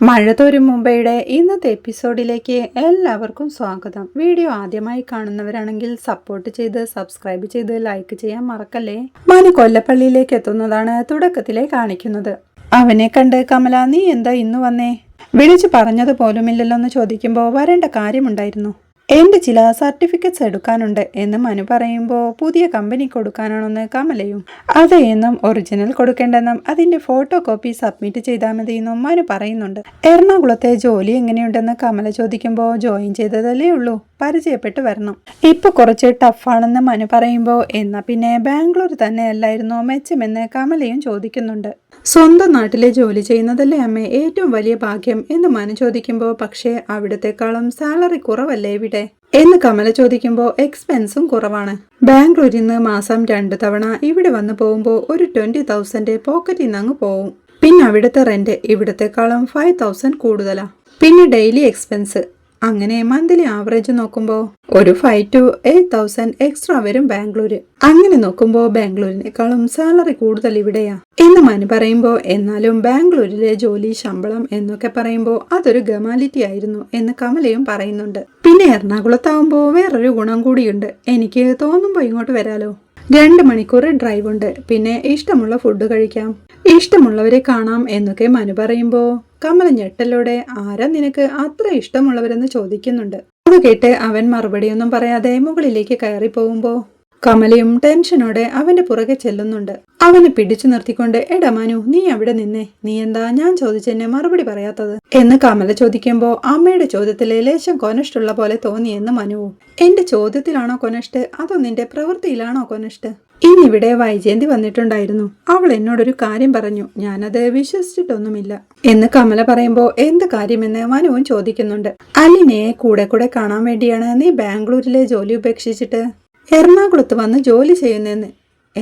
മഴ തോരും മുംബൈയുടെ ഇന്നത്തെ എപ്പിസോഡിലേക്ക് എല്ലാവർക്കും സ്വാഗതം. വീഡിയോ ആദ്യമായി കാണുന്നവരാണെങ്കിൽ സപ്പോർട്ട് ചെയ്ത് സബ്സ്ക്രൈബ് ചെയ്ത് ലൈക്ക് ചെയ്യാൻ മറക്കല്ലേ? മനു കൊല്ലപ്പള്ളിയിലേക്ക് എത്തുന്നതാണ് തുടക്കത്തിലെ കാണിക്കുന്നത്. അവനെ കണ്ട് കമല നീ എന്താ ഇന്ന് വന്നേ? വിളിച്ചു പറഞ്ഞത് പോലുമില്ലല്ലോ എന്ന് ചോദിക്കുമ്പോൾ വരേണ്ട കാര്യമുണ്ടായിരുന്നു. എന്റെ ചില സർട്ടിഫിക്കറ്റ്സ് എടുക്കാനുണ്ട് എന്ന് മനു പറയുമ്പോൾ പുതിയ കമ്പനി കൊടുക്കാനാണെന്ന് കമലയും. അതെ എന്നും ഒറിജിനൽ കൊടുക്കേണ്ടെന്നും അതിന്റെ ഫോട്ടോ കോപ്പി സബ്മിറ്റ് ചെയ്താൽ മതി എന്നും മനു പറയുന്നുണ്ട്. എറണാകുളത്തെ ജോലി എങ്ങനെയുണ്ടെന്ന് കമല ചോദിക്കുമ്പോൾ ജോയിൻ ചെയ്തതല്ലേ ഉള്ളൂ പരിചയപ്പെട്ട് വരണം. ഇപ്പൊ കുറച്ച് ടഫാണെന്ന് മനു പറയുമ്പോൾ എന്നാ പിന്നെ ബാംഗ്ലൂർ തന്നെ അല്ലായിരുന്നോ മെച്ചമെന്ന് കമലയും ചോദിക്കുന്നുണ്ട്. സ്വന്തം നാട്ടിലെ ജോലി ചെയ്യുന്നതല്ലേ അമ്മ? ഏറ്റവും വലിയ ഭാഗ്യം എന്ന് മനു ചോദിക്കുമ്പോൾ പക്ഷേ അവിടത്തെക്കാളും സാലറി കുറവല്ലേ ഇവിടെ? എന്ന് കമല ചോദിക്കുമ്പോൾ എക്സ്പെൻസും കുറവാണ്. ബാംഗ്ലൂരിൽ നിന്ന് മാസം രണ്ട് തവണ ഇവിടെ വന്നു പോകുമ്പോൾ ഒരു ട്വന്റി തൗസൻഡ് പോക്കറ്റിൽ നിന്ന് അങ്ങ് പോവും. പിന്നെ അവിടുത്തെ റെന്റ് ഇവിടത്തെക്കാളും ഫൈവ് തൗസൻഡ് കൂടുതലാ. പിന്നെ ഡെയിലി എക്സ്പെൻസ് അങ്ങനെ മന്ത്ലി ആവറേജ് നോക്കുമ്പോൾ ഒരു five two eight thousand extra വരും ബാംഗ്ലൂര്. അങ്ങനെ നോക്കുമ്പോൾ ബാംഗ്ലൂരിനേക്കാളും സാലറി കൂടുതൽ ഇവിടെയാ. എന്ന് മനു പറയുമ്പോൾ എന്നാലും ബാംഗ്ലൂരിലെ ജോലി ശമ്പളം എന്നൊക്കെ പറയുമ്പോൾ അതൊരു ഗമാലിറ്റി ആയിരുന്നു എന്ന് കമലയും പറയുന്നുണ്ട്. പിന്നെ എറണാകുളത്താവുമ്പോൾ വേറൊരു ഗുണം കൂടിയുണ്ട്. എനിക്ക് തോന്നുമ്പോൾ ഇങ്ങോട്ട് വരാലോ. രണ്ട് മണിക്കൂർ ഡ്രൈവ് ഉണ്ട്. പിന്നെ ഇഷ്ടമുള്ള ഫുഡ് കഴിക്കാം. ഇഷ്ടമുള്ളവരെ കാണാം എന്നൊക്കെ മനു പറയുമ്പോൾ കമല ഞെട്ടലോടെ ആരാ നിനക്ക് അത്ര ഇഷ്ടമുള്ളവരെന്ന് ചോദിക്കുന്നുണ്ട്? അത് കേട്ട് അവൻ മറുപടിയൊന്നും പറയാതെ മുകളിലേക്ക് കയറി പോകുമ്പോ കമലയും ടെൻഷനോടെ അവന്റെ പുറകെ ചെല്ലുന്നുണ്ട്. അവനെ പിടിച്ചു നിർത്തിക്കൊണ്ട് എടാ മനു നീ അവിടെ നിന്നേ. നീ എന്താ ഞാൻ ചോദിച്ചെന്നെ മറുപടി പറയാത്തത്? എന്ന് കമല ചോദിക്കുമ്പോ അമ്മയുടെ ചോദ്യത്തിലെ ലേശം കൊനഷ്ടുള്ള പോലെ തോന്നിയെന്ന് മനുവും എന്റെ ചോദ്യത്തിലാണോ കൊനഷ്ട്? അതോ നിന്റെ പ്രവൃത്തിയിലാണോ കൊനഷ്ട്? ഇന്നിവിടെ വൈജയന്തി വന്നിട്ടുണ്ടായിരുന്നു. അവൾ എന്നോടൊരു കാര്യം പറഞ്ഞു. ഞാനത് വിശ്വസിച്ചിട്ടൊന്നുമില്ല. എന്ന് കമല പറയുമ്പോ എന്ത് കാര്യമെന്ന് മനുവും ചോദിക്കുന്നുണ്ട്. അലിനെ കൂടെ കൂടെ കാണാൻ വേണ്ടിയാണ് നീ ബാംഗ്ലൂരിലെ ജോലി ഉപേക്ഷിച്ചിട്ട്? എറണാകുളത്ത് വന്ന് ജോലി ചെയ്യുന്നെന്ന്.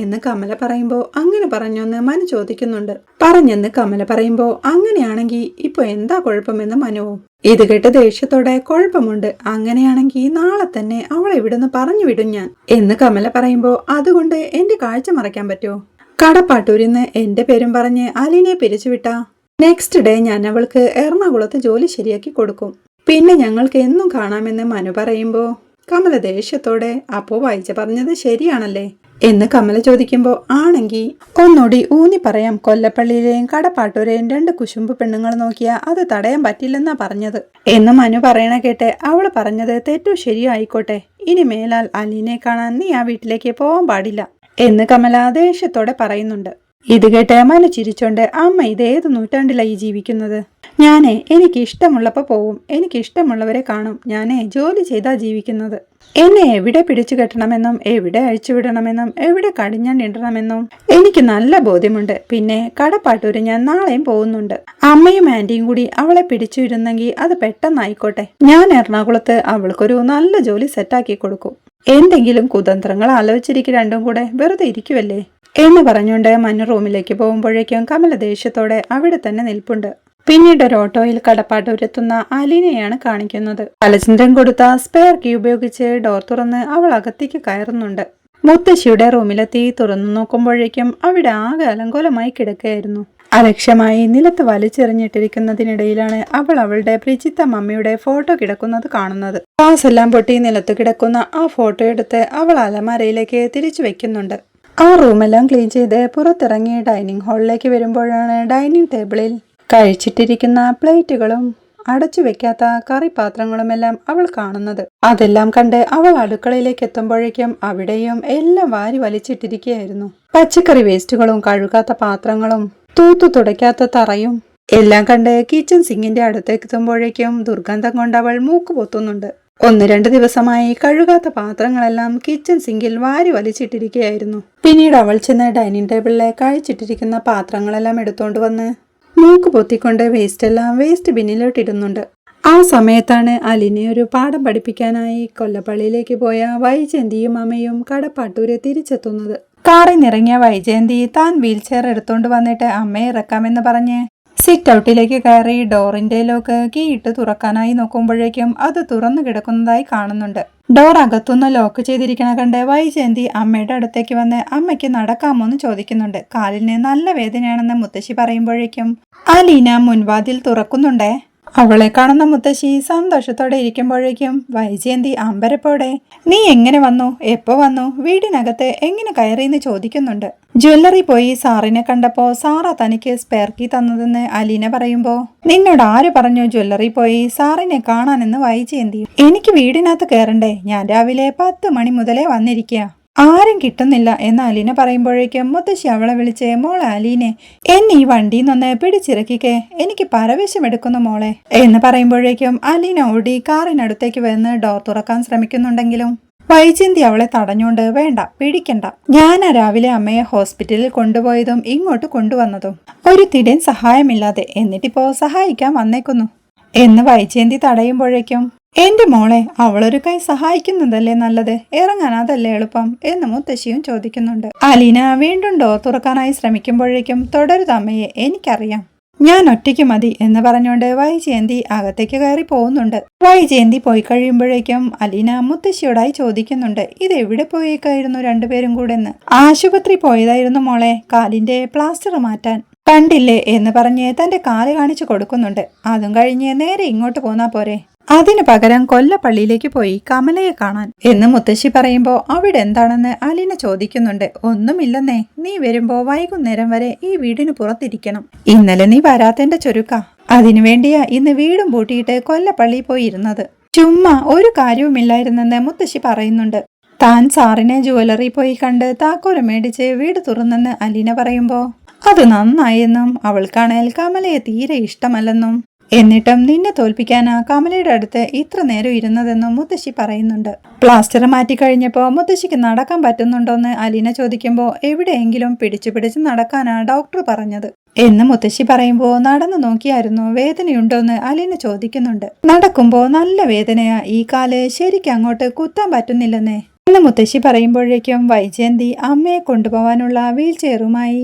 എന്ന് കമല പറയുമ്പോൾ അങ്ങനെ പറഞ്ഞോന്ന് മനു ചോദിക്കുന്നുണ്ട്. പറഞ്ഞെന്ന് കമല പറയുമ്പോൾ അങ്ങനെയാണെങ്കിൽ ഇപ്പൊ എന്താ കുഴപ്പമെന്ന് മനുവും ഇത് കേട്ട് ദേഷ്യത്തോടെ കുഴപ്പമുണ്ട്. അങ്ങനെയാണെങ്കിൽ നാളെ തന്നെ അവളെ ഇവിടുന്ന് പറഞ്ഞു വിടും ഞാൻ. എന്ന് കമല പറയുമ്പോൾ അതുകൊണ്ട് എന്റെ കാഴ്ച മറയ്ക്കാൻ പറ്റുമോ കടപ്പാട്ടൂരിന്ന് എന്റെ പേരും പറഞ്ഞ് അലിനെ പിരിച്ചുവിട്ടാ നെക്സ്റ്റ് ഡേ ഞാൻ അവൾക്ക് എറണാകുളത്ത് ജോലി ശരിയാക്കി കൊടുക്കും. പിന്നെ ഞങ്ങൾക്ക് എന്നും കാണാമെന്ന് മനു പറയുമ്പോ കമല ദേഷ്യത്തോടെ അപ്പോ വായിച്ച പറഞ്ഞത് ശരിയാണല്ലേ? എന്ന് കമല ചോദിക്കുമ്പോൾ ആണെങ്കിൽ ഒന്നുകൂടി ഊന്നി പറയാം. കൊല്ലപ്പള്ളിയിലെയും കടപ്പാട്ടൂരെയും രണ്ട് കുശുമ്പ് പെണ്ണുങ്ങൾ നോക്കിയാൽ അത് തടയാൻ പറ്റില്ലെന്നാ പറഞ്ഞത്. എന്ന് മനു പറയണ കേട്ടെ അവൾ പറഞ്ഞത് തെറ്റു ശരിയോ ആയിക്കോട്ടെ ഇനി മേലാൽ അലീനെ കാണാൻ നീ ആ വീട്ടിലേക്ക് പോവാൻ പാടില്ല. എന്ന് കമല ദേഷ്യത്തോടെ പറയുന്നുണ്ട്. ഇത് കേട്ട് മനു ചിരിച്ചോണ്ട് അമ്മ ഇത് ഏത് നൂറ്റാണ്ടിലായി ജീവിക്കുന്നത്? ഞാനേ എനിക്ക് ഇഷ്ടമുള്ളപ്പോൾ പോവും. എനിക്ക് ഇഷ്ടമുള്ളവരെ കാണും. ഞാനേ ജോലി ചെയ്താ ജീവിക്കുന്നത്. എന്നെ എവിടെ പിടിച്ചു കെട്ടണമെന്നും എവിടെ അഴിച്ചുവിടണമെന്നും എവിടെ കടിഞ്ഞാൻ ഇടണമെന്നും എനിക്ക് നല്ല ബോധ്യമുണ്ട്. പിന്നെ കടപ്പാട്ടൂര് ഞാൻ നാളെയും പോകുന്നുണ്ട്. അമ്മയും ആന്റിയും കൂടി അവളെ പിടിച്ചു ഇരുന്നെങ്കിൽ അത് പെട്ടെന്നായിക്കോട്ടെ. ഞാൻ എറണാകുളത്ത് അവൾക്കൊരു നല്ല ജോലി സെറ്റാക്കി കൊടുക്കും. എന്തെങ്കിലും കുതന്ത്രങ്ങൾ ആലോചിച്ചിരിക്കും രണ്ടും കൂടെ വെറുതെ ഇരിക്കുവല്ലേ? എന്ന് പറഞ്ഞുകൊണ്ട് മഞ്ഞ റൂമിലേക്ക് പോകുമ്പോഴേക്കും കമല ദേഷ്യത്തോടെ അവിടെ തന്നെ നിൽപ്പുണ്ട്. പിന്നീട് ഒരു ഓട്ടോയിൽ കടപ്പാട്ടൂരെത്തുന്ന അലീനയാണ് കാണിക്കുന്നത്. പലചന്ദ്രൻ കൊടുത്ത സ്പെയർ കീ ഉപയോഗിച്ച് ഡോർ തുറന്ന് അവൾ അകത്തേക്ക് കയറുന്നുണ്ട്. മുത്തശ്ശിയുടെ റൂമിലെത്തി തുറന്നു നോക്കുമ്പോഴേക്കും അവിടെ ആകെ അലങ്കോലമായി കിടക്കുകയായിരുന്നു. അലക്ഷ്യമായി നിലത്ത് വലിച്ചെറിഞ്ഞിട്ടിരിക്കുന്നതിനിടയിലാണ് അവൾ അവളുടെ പ്രിചിത്ത മമ്മിയുടെ ഫോട്ടോ കിടക്കുന്നത് കാണുന്നത്. ഗ്ലാസ് എല്ലാം പൊട്ടി നിലത്ത് കിടക്കുന്ന ആ ഫോട്ടോ എടുത്ത് അവൾ അലമാരയിലേക്ക് തിരിച്ചു വെക്കുന്നുണ്ട്. ആ റൂമെല്ലാം ക്ലീൻ ചെയ്ത് പുറത്തിറങ്ങി ഡൈനിങ് ഹാളിലേക്ക് വരുമ്പോഴാണ് ഡൈനിങ് ടേബിളിൽ കഴിച്ചിട്ടിരിക്കുന്ന പ്ലേറ്റുകളും അടച്ചു വെക്കാത്ത കറിപാത്രങ്ങളുമെല്ലാം അവൾ കാണുന്നത്. അതെല്ലാം കണ്ട് അവൾ അടുക്കളയിലേക്ക് എത്തുമ്പോഴേക്കും അവിടെയും എല്ലാം വാരി വലിച്ചിട്ടിരിക്കുകയായിരുന്നു. പച്ചക്കറി വേസ്റ്റുകളും കഴുകാത്ത പാത്രങ്ങളും തൂത്തു തുടയ്ക്കാത്ത തറയും എല്ലാം കണ്ട് കിച്ചൻ സിങ്കിന്റെ അടുത്തേക്ക് എത്തുമ്പോഴേക്കും ദുർഗന്ധം കൊണ്ട് അവൾ മൂക്ക് പൊത്തുന്നുണ്ട്. ഒന്ന് രണ്ട് ദിവസമായി കഴുകാത്ത പാത്രങ്ങളെല്ലാം കിച്ചൺ സിങ്കിൽ വാരി വലിച്ചിട്ടിരിക്കുകയായിരുന്നു. പിന്നീട് അവൾ ചെന്ന് ഡൈനിങ് ടേബിളിലെ കഴിച്ചിട്ടിരിക്കുന്ന പാത്രങ്ങളെല്ലാം എടുത്തോണ്ട് വന്ന് മൂക്ക് പൊത്തിക്കൊണ്ട് വേസ്റ്റ് എല്ലാം വേസ്റ്റ് ബിന്നിലോട്ട് ഇടുന്നുണ്ട് ആ സമയത്താണ് അലിനെ ഒരു പാഠം പഠിപ്പിക്കാനായി കൊല്ലപ്പള്ളിയിലേക്ക് പോയ വൈജയന്തിയും അമ്മയും കടപ്പാട്ടൂരെ തിരിച്ചെത്തുന്നത്. കാറിൽ നിറങ്ങിയ വൈജയന്തി താൻ വീൽ ചെയർ എടുത്തുകൊണ്ട് വന്നിട്ട് അമ്മയെ ഇറക്കാമെന്ന് പറഞ്ഞ് സിറ്റ് ഔട്ടിലേക്ക് കയറി ഡോറിന്റെ ലോക്ക് കീ ഇട്ട് തുറക്കാനായി നോക്കുമ്പോഴേക്കും അത് തുറന്നു കിടക്കുന്നതായി കാണുന്നുണ്ട്. ഡോർ അകത്തുനിന്ന് ലോക്ക് ചെയ്തിരിക്കണ കണ്ട് വൈജയന്തി അമ്മയുടെ അടുത്തേക്ക് വന്ന് അമ്മയ്ക്ക് നടക്കാമോ എന്ന് ചോദിക്കുന്നുണ്ട്. കാലിന് നല്ല വേദനയാണെന്ന് മുത്തശ്ശി പറയുമ്പോഴേക്കും അലീന മുൻവാതിൽ തുറക്കുന്നുണ്ടേ? അവളെ കാണുന്ന മുത്തശ്ശി സന്തോഷത്തോടെ ഇരിക്കുമ്പോഴേക്കും വൈജയന്തി അമ്പരപ്പോടെ നീ എങ്ങനെ വന്നു? എപ്പോ വന്നു? വീടിനകത്ത് എങ്ങനെ കയറിയെന്ന് ചോദിക്കുന്നുണ്ട്. ജ്വല്ലറി പോയി സാറിനെ കണ്ടപ്പോ സാറ തനിക്ക് സ്പെയർ കീ തന്നതെന്ന് അലീന പറയുമ്പോ നിന്നോട് ആര് പറഞ്ഞു ജ്വല്ലറി പോയി സാറിനെ കാണാനെന്ന് വൈജയന്തി? എനിക്ക് വീടിനകത്ത് കയറണ്ടേ? ഞാൻ രാവിലെ പത്ത് മണി മുതലേ വന്നിരിക്കുക ആരും കിട്ടുന്നില്ല എന്ന് അലീന പറയുമ്പോഴേക്കും മുത്തശ്ശി അവളെ വിളിച്ച് മോൾ അലീനെ എന്നെ ഈ വണ്ടിയിൽ നിന്ന് പിടിച്ചിറക്കിക്കേ എനിക്ക് പരവേശമെടുക്കുന്നു മോളെ എന്ന് പറയുമ്പോഴേക്കും അലീന ഓടി കാറിനടുത്തേക്ക് വന്ന് ഡോർ തുറക്കാൻ ശ്രമിക്കുന്നുണ്ടെങ്കിലും വൈചിന്തി അവളെ തടഞ്ഞുകൊണ്ട് വേണ്ട പിടിക്കണ്ട. ഞാൻ രാവിലെ അമ്മയെ ഹോസ്പിറ്റലിൽ കൊണ്ടുപോയതും ഇങ്ങോട്ട് കൊണ്ടുവന്നതും. ഒരു തിടൻ സഹായമില്ലാതെ എന്നിട്ടിപ്പോ സഹായിക്കാൻ വന്നേക്കുന്നു എന്ന് വൈചേന്തി തടയുമ്പോഴേക്കും എന്റെ മോളെ അവളൊരു കൈ സഹായിക്കുന്നതല്ലേ നല്ലത്? ഇറങ്ങാൻ അതല്ലേ എളുപ്പം എന്ന് മുത്തശ്ശിയും ചോദിക്കുന്നുണ്ട്. അലീന വീണ്ടും ഡോർ തുറക്കാനായി ശ്രമിക്കുമ്പോഴേക്കും തുടരുതമ്മയെ എനിക്കറിയാം. ഞാൻ ഒറ്റയ്ക്ക് മതി എന്ന് പറഞ്ഞുകൊണ്ട് വൈജയന്തി അകത്തേക്ക് കയറി പോകുന്നുണ്ട്. വൈജയന്തി പോയി കഴിയുമ്പോഴേക്കും അലീന മുത്തശ്ശിയോടായി ചോദിക്കുന്നുണ്ട് ഇത് എവിടെ പോയേക്കായിരുന്നു രണ്ടുപേരും കൂടെ എന്ന് ആശുപത്രി പോയതായിരുന്നു മോളെ കാലിന്റെ പ്ലാസ്റ്റർ മാറ്റാൻ. കണ്ടില്ലേ? എന്ന് പറഞ്ഞ് തന്റെ കാൽ കാണിച്ചു കൊടുക്കുന്നുണ്ട്. അതും കഴിഞ്ഞ് നേരെ ഇങ്ങോട്ട് പോന്നാ പോരെ? അതിനു പകരം കൊല്ലപ്പള്ളിയിലേക്ക് പോയി കമലയെ കാണാൻ. എന്ന് മുത്തശ്ശി പറയുമ്പോൾ അവിടെ എന്താണെന്ന് അലീന ചോദിക്കുന്നുണ്ട്. ഒന്നുമില്ലെന്നേ നീ വരുമ്പോ വൈകുന്നേരം വരെ ഈ വീടിന് പുറത്തിരിക്കണം. ഇന്നലെ നീ വരാത്തന്റെ ചുരുക്ക. അതിനുവേണ്ടിയാ ഇന്ന് വീടും പൂട്ടിയിട്ട് കൊല്ലപ്പള്ളി പോയിരുന്നത്. ചുമ്മാ ഒരു കാര്യവുമില്ലായിരുന്നെന്ന് മുത്തശ്ശി പറയുന്നുണ്ട്. താൻ സാറിനെ ജുവലറി പോയി കണ്ട് താക്കോൽ മേടിച്ച് വീട് തുറന്നെന്ന് അലീന പറയുമ്പോ അത് നന്നായെന്നും അവൾക്കാണേൽ കമലയെ തീരെ ഇഷ്ടമല്ലെന്നും എന്നിട്ടും നിന്നെ തോൽപ്പിക്കാനാ കമലയുടെ അടുത്ത് ഇത്ര നേരം ഇരുന്നതെന്നും മുത്തശ്ശി പറയുന്നുണ്ട്. പ്ലാസ്റ്റർ മാറ്റിക്കഴിഞ്ഞപ്പോൾ മുത്തശ്ശിക്ക് നടക്കാൻ പറ്റുന്നുണ്ടോന്ന് അലീന ചോദിക്കുമ്പോൾ എവിടെയെങ്കിലും പിടിച്ചു പിടിച്ച് നടക്കാനാ ഡോക്ടർ പറഞ്ഞത്. എന്ന് മുത്തശ്ശി പറയുമ്പോൾ നടന്നു നോക്കിയായിരുന്നു വേദനയുണ്ടോന്ന് അലീന ചോദിക്കുന്നുണ്ട്. നടക്കുമ്പോൾ നല്ല വേദനയാ ഈ കാൽ ശരിക്കും അങ്ങോട്ട് കുത്താൻ പറ്റുന്നില്ലെന്നേ. എന്ന് മുത്തശ്ശി പറയുമ്പോഴേക്കും വൈജയന്തി അമ്മയെ കൊണ്ടുപോവാനുള്ള വീൽ ചെയറുമായി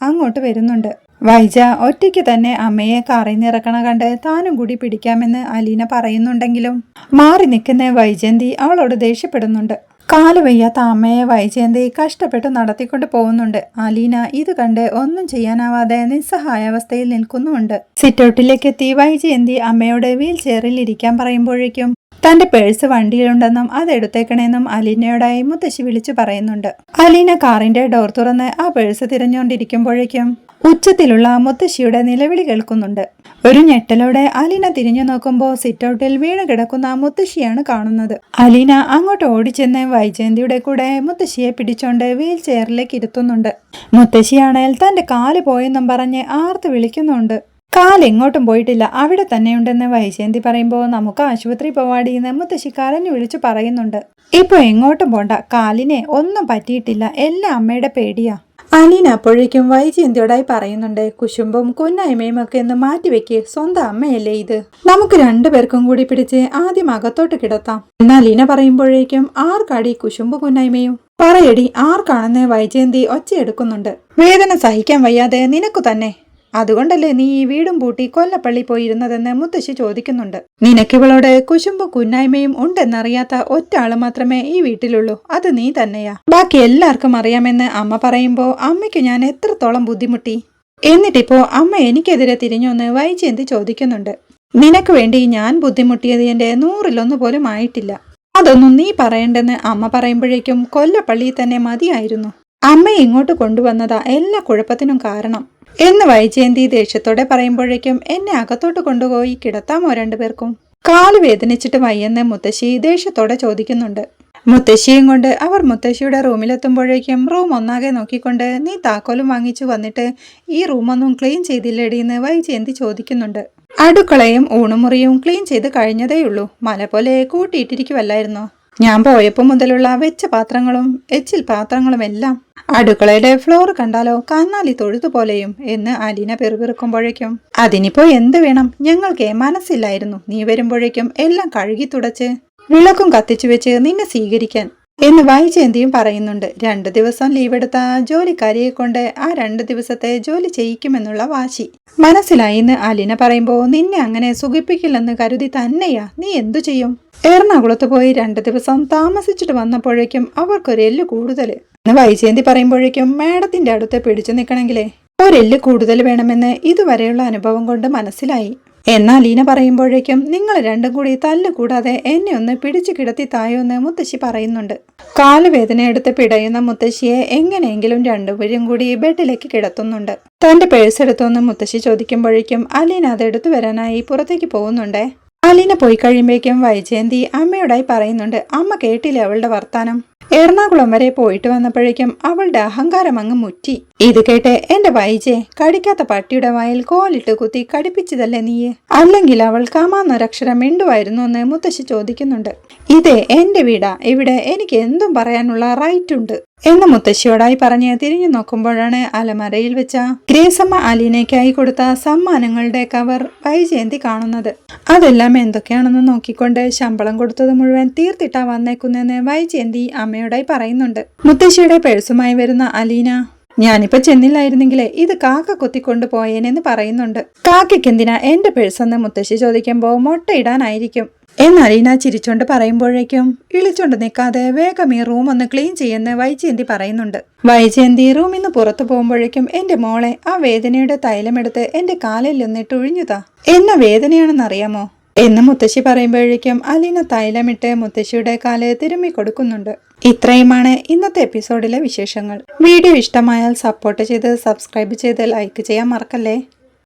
അങ്ങോട്ട് വരുന്നുണ്ട്. വൈജ ഒറ്റയ്ക്ക് തന്നെ അമ്മയെ കാറിൽ നിറക്കണ കണ്ട് താനും കൂടി പിടിക്കാമെന്ന് അലീന പറയുന്നുണ്ടെങ്കിലും മാറി നിൽക്കുന്ന വൈജയന്തി അവളോട് ദേഷ്യപ്പെടുന്നുണ്ട്. കാൽ വയ്യാത്ത അമ്മയെ വൈജയന്തി കഷ്ടപ്പെട്ട് നടത്തിക്കൊണ്ട് പോകുന്നുണ്ട്. അലീന ഇത് കണ്ട് ഒന്നും ചെയ്യാനാവാതെ നിസ്സഹായാവസ്ഥയിൽ നിൽക്കുന്നുമുണ്ട്. സിറ്റൗട്ടിലേക്ക് എത്തി വൈജയന്തി അമ്മയോട് വീൽ ചെയറിൽ ഇരിക്കാൻ പറയുമ്പോഴേക്കും തന്റെ പേഴ്സ് വണ്ടിയിലുണ്ടെന്നും അത് എടുത്തേക്കണേന്നും അലീനയോടായി മുത്തശ്ശി വിളിച്ചു പറയുന്നുണ്ട്. അലീന കാറിന്റെ ഡോർ തുറന്ന് ആ പേഴ്സ് തിരഞ്ഞുകൊണ്ടിരിക്കുമ്പോഴേക്കും ഉച്ചത്തിലുള്ള മുത്തശ്ശിയുടെ നിലവിളി കേൾക്കുന്നുണ്ട്. ഒരു ഞെട്ടലോടെ അലീന തിരിഞ്ഞു നോക്കുമ്പോൾ സിറ്റൗട്ടിൽ വീണ് കിടക്കുന്ന മുത്തശ്ശിയാണ് കാണുന്നത്. അലീന അങ്ങോട്ട് ഓടിച്ചെന്ന് വൈജയന്തിയുടെ കൂടെ മുത്തശ്ശിയെ പിടിച്ചോണ്ട് വീൽ ചെയറിലേക്ക് ഇരുത്തുന്നുണ്ട്. മുത്തശ്ശിയാണേൽ തന്റെ കാൽ പോയെന്നും പറഞ്ഞ് ആർത്ത് വിളിക്കുന്നുണ്ട്. കാൽ എങ്ങോട്ടും പോയിട്ടില്ല അവിടെ തന്നെയുണ്ടെന്ന് വൈജയന്തി പറയുമ്പോൾ നമുക്ക് ആശുപത്രി പോവാടിയെന്ന് മുത്തശ്ശി കരഞ്ഞു വിളിച്ചു പറയുന്നുണ്ട്. ഇപ്പൊ എങ്ങോട്ടും പോണ്ട കാലിനെ ഒന്നും പറ്റിയിട്ടില്ല എല്ലാം അമ്മയുടെ പേടിയാ. അലീന അപ്പോഴേക്കും വൈജയന്തിയോടായി പറയുന്നുണ്ട് കുശുമ്പും കുന്നായ്മയും ഒക്കെ ഒന്ന് മാറ്റിവെക്ക് സ്വന്തം അമ്മയല്ലേ ഇത്? നമുക്ക് രണ്ടുപേർക്കും കൂടി പിടിച്ച് ആദ്യം അകത്തോട്ട് കിടത്താം. എന്നാൽ അലീന പറയുമ്പോഴേക്കും ആർക്കാടി കുശുമ്പ് കുന്നായ്മയും പറയടി ആർക്കാണെന്ന് വൈജയന്തി ഒച്ചയെടുക്കുന്നുണ്ട്. വേദന സഹിക്കാൻ വയ്യാതെ നിനക്കു തന്നെ. അതുകൊണ്ടല്ലേ നീ ഈ വീടും പൂട്ടി കൊല്ലപ്പള്ളി പോയിരുന്നതെന്ന് മുത്തശ്ശി ചോദിക്കുന്നുണ്ട്. നിനക്കിവളോട് കുശുമ്പ് കുന്നായ്മയും ഉണ്ടെന്നറിയാത്ത ഒറ്റ മാത്രമേ ഈ വീട്ടിലുള്ളൂ. അത് നീ തന്നെയാ. ബാക്കി എല്ലാവർക്കും അറിയാമെന്ന് അമ്മ പറയുമ്പോ അമ്മയ്ക്ക് ഞാൻ എത്രത്തോളം ബുദ്ധിമുട്ടി. എന്നിട്ടിപ്പോ അമ്മ എനിക്കെതിരെ തിരിഞ്ഞൊന്ന് വൈജയന്തി ചോദിക്കുന്നുണ്ട്. നിനക്ക് വേണ്ടി ഞാൻ ബുദ്ധിമുട്ടിയത് എന്റെ നൂറിലൊന്നു പോലും ആയിട്ടില്ല. അതൊന്നും നീ പറയണ്ടെന്ന് അമ്മ പറയുമ്പോഴേക്കും കൊല്ലപ്പള്ളി തന്നെ മതിയായിരുന്നു. അമ്മയെ ഇങ്ങോട്ട് കൊണ്ടുവന്നതാ എല്ലാ കുഴപ്പത്തിനും കാരണം. എന്ന് വൈജയന്തി ദേഷ്യത്തോടെ പറയുമ്പോഴേക്കും എന്നെ അകത്തോട്ട് കൊണ്ടുപോയി കിടത്താമോ രണ്ടുപേർക്കും? കാൽ വേദനിച്ചിട്ട് വയ്യെന്ന് മുത്തശ്ശി ദേഷ്യത്തോടെ ചോദിക്കുന്നുണ്ട്. മുത്തശ്ശിയും കൊണ്ട് അവർ മുത്തശ്ശിയുടെ റൂമിലെത്തുമ്പോഴേക്കും റൂം ഒന്നാകെ നോക്കിക്കൊണ്ട് നീ താക്കോലും വാങ്ങിച്ചു വന്നിട്ട് ഈ റൂമൊന്നും ക്ലീൻ ചെയ്തില്ലേടിയെന്ന് വൈജയന്തി ചോദിക്കുന്നുണ്ട്. അടുക്കളയും ഊണുമുറിയും ക്ലീൻ ചെയ്ത് കഴിഞ്ഞതേയുള്ളൂ. മല പോലെ കൂട്ടിയിട്ടിരിക്കുവല്ലായിരുന്നോ? ഞാൻ പോയപ്പോൾ മുതലുള്ള വെച്ച പാത്രങ്ങളും എച്ചിൽ പാത്രങ്ങളും എല്ലാം അടുക്കളയുടെ ഫ്ലോർ കണ്ടാലോ കന്നാലി തൊഴുതുപോലെയും എന്ന് അലീന പെറുപിറുക്കുമ്പോഴേക്കും. അതിനിപ്പോ എന്ത് വേണം? ഞങ്ങൾക്ക് മനസ്സില്ലായിരുന്നു. നീ വരുമ്പോഴേക്കും എല്ലാം കഴുകി തുടച്ച് വിളക്കും കത്തിച്ചു വെച്ച് നിന്നെ സ്വീകരിക്കാൻ. എന്ന് വൈജയന്തിയും പറയുന്നുണ്ട്. രണ്ട് ദിവസം ലീവ് എടുത്ത ജോലിക്കാരിയെ കൊണ്ട് ആ രണ്ട് ദിവസത്തെ ജോലി ചെയ്യിക്കുമെന്നുള്ള വാശി. മനസ്സിലായി എന്ന് അലിന പറയുമ്പോ നിന്നെ അങ്ങനെ സുഖിപ്പിക്കില്ലെന്ന് കരുതി തന്നെയാ. നീ എന്തു ചെയ്യും? എറണാകുളത്ത് പോയി രണ്ട് ദിവസം താമസിച്ചിട്ട് വന്നപ്പോഴേക്കും അവർക്കൊരു എല്ല് കൂടുതൽ എന്ന് വൈജയന്തി പറയുമ്പോഴേക്കും മാഡത്തിന്റെ അടുത്ത് പിടിച്ചു നിൽക്കണമെങ്കിലേ ഒരെല്ല് കൂടുതൽ വേണമെന്ന് ഇതുവരെയുള്ള അനുഭവം കൊണ്ട് മനസ്സിലായി. എന്നാൽ ലീന പറയുമ്പോഴേക്കും നിങ്ങൾ രണ്ടും കൂടി തല്ലുകൂടാതെ എന്നെ ഒന്ന് പിടിച്ചു കിടത്തി തായോന്ന് മുത്തശ്ശി പറയുന്നുണ്ട്. കാലുവേദന എടുത്ത് പിടയുന്ന മുത്തശ്ശിയെ എങ്ങനെയെങ്കിലും രണ്ടുപേരും കൂടി ബെഡിലേക്ക് കിടത്തുന്നുണ്ട്. തന്റെ പേഴ്സ് എടുത്തുനിന്ന് മുത്തശ്ശി ചോദിക്കുമ്പോഴേക്കും അലീന അത് എടുത്തു വരാനായി പുറത്തേക്ക് പോകുന്നുണ്ടേ. അലീന പോയി കഴിയുമ്പോഴേക്കും വൈജയന്തി അമ്മയോടായി പറയുന്നുണ്ട് അമ്മ കേട്ടില്ലേ അവളുടെ വർത്താനം? എറണാകുളം വരെ പോയിട്ട് വന്നപ്പോഴേക്കും അവളുടെ അഹങ്കാരം അങ്ങ് മുറ്റി. ഇത് കേട്ട് എന്റെ വൈജെ കടിക്കാത്ത പട്ടിയുടെ വായിൽ കോലിട്ട് കുത്തി കടിപ്പിച്ചതല്ലേ നീയെ? അല്ലെങ്കിൽ അവൾ കാമാന്നൊരക്ഷരം മിണ്ടുമായിരുന്നു എന്ന് മുത്തശ്ശി ചോദിക്കുന്നുണ്ട്. ഇത് എന്റെ വീടാ. ഇവിടെ എനിക്ക് എന്തും പറയാനുള്ള റൈറ്റ് ഉണ്ട്. എന്ന് മുത്തശ്ശിയോടായി പറഞ്ഞ് തിരിഞ്ഞു നോക്കുമ്പോഴാണ് അലമരയിൽ വെച്ച ഗ്രേസമ്മ അലീനയ്ക്കായി കൊടുത്ത സമ്മാനങ്ങളുടെ കവർ വൈജയന്തി കാണുന്നത്. അതെല്ലാം എന്തൊക്കെയാണെന്ന് നോക്കിക്കൊണ്ട് ശമ്പളം കൊടുത്തത് മുഴുവൻ തീർത്തിട്ടാ വന്നേക്കുന്നെന്ന് വൈജയന്തി അമ്മയോടായി പറയുന്നുണ്ട്. മുത്തശ്ശിയുടെ പേഴ്സുമായി വരുന്ന അലീന ഞാനിപ്പോ ചെന്നില്ലായിരുന്നെങ്കിലേ ഇത് കാക്ക കൊത്തിക്കൊണ്ട് പോയേനെന്ന് പറയുന്നുണ്ട്. കാക്കയ്ക്ക് എന്തിനാ എന്റെ പേഴ്സെന്ന് മുത്തശ്ശി ചോദിക്കുമ്പോ മുട്ടയിടാനായിരിക്കും. എന്ന് അലീന ചിരിച്ചോണ്ട് പറയുമ്പോഴേക്കും ഇളിച്ചോണ്ട് നിൽക്കാതെ വേഗം ഈ റൂം ഒന്ന് ക്ലീൻ ചെയ്യുന്ന വൈജയന്തി പറയുന്നുണ്ട്. വൈജയന്തി റൂമിൽ നിന്ന് പുറത്തു പോകുമ്പോഴേക്കും എന്റെ മോളെ ആ വേദനയുടെ തൈലമെടുത്ത് എന്റെ കാലിൽ ഒന്നിട്ട് ഒഴിഞ്ഞുതാ എന്ന വേദനയാണെന്നറിയാമോ എന്ന് മുത്തശ്ശി പറയുമ്പോഴേക്കും അലീന തൈലമിട്ട് മുത്തശ്ശിയുടെ കാൽ തിരുമ്മി കൊടുക്കുന്നുണ്ട്. ഇത്രയുമാണ് ഇന്നത്തെ എപ്പിസോഡിലെ വിശേഷങ്ങൾ. വീഡിയോ ഇഷ്ടമായാൽ സപ്പോർട്ട് ചെയ്ത് സബ്സ്ക്രൈബ് ചെയ്ത് ലൈക്ക് ചെയ്യാൻ മറക്കല്ലേ?